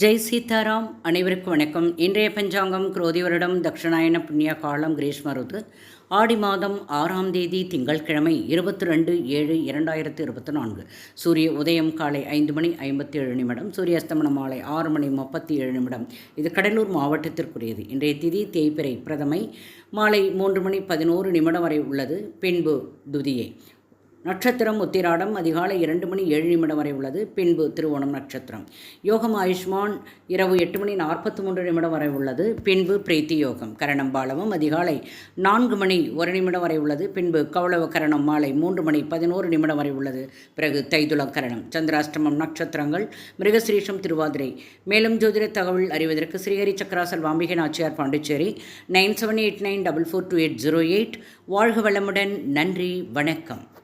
ஜெய் சீதாராம் அனைவருக்கும் வணக்கம். இன்றைய பஞ்சாங்கம் குரோதி வருடம் தட்சிணாயன புண்ணிய காலம் கிரீஷ்ம ருத்து ஆடி மாதம் ஆறாம் தேதி திங்கட்கிழமை இருபத்தி ரெண்டு ஏழு இரண்டாயிரத்து இருபத்தி நான்கு சூரிய உதயம் காலை ஐந்து மணி ஐம்பத்தி ஏழு நிமிடம் சூரியஸ்தமனம் மாலை ஆறு மணி முப்பத்தி ஏழு நிமிடம். இது கடலூர் மாவட்டத்திற்குரியது. இன்றைய திதி தேய்பிறை பிரதமை. மாலை மூன்று மணி பதினோரு நிமிடம் வரை உள்ளது. பின்பு துதியை. நட்சத்திரம் உத்திராடம் அதிகாலை இரண்டு மணி ஏழு நிமிடம் வரை உள்ளது. பின்பு திருவோணம் நட்சத்திரம். யோகம் ஆயுஷ்மான் இரவு எட்டு மணி நாற்பத்தி மூன்று நிமிடம் வரை உள்ளது. பின்பு பிரீத்தி யோகம். கரணம் பாலமும் அதிகாலை நான்கு மணி ஒரு நிமிடம் வரை உள்ளது. பின்பு கௌளவ கரணம் மாலை மூன்று மணி பதினோரு நிமிடம் வரை உள்ளது. பிறகு தைதுல கரணம். சந்திராஷ்டமம் நட்சத்திரங்கள். மிருகசிரீஷம் திருவாதிரை. மேலும் ஜோதிட தகவல் அறிவதற்கு Srihari சக்கராசல் வாம்பிகை Nachiyar Pondicherry. Nine seven eight nine double four two eight zero eight. வாழ்க வளமுடன். நன்றி. வணக்கம்.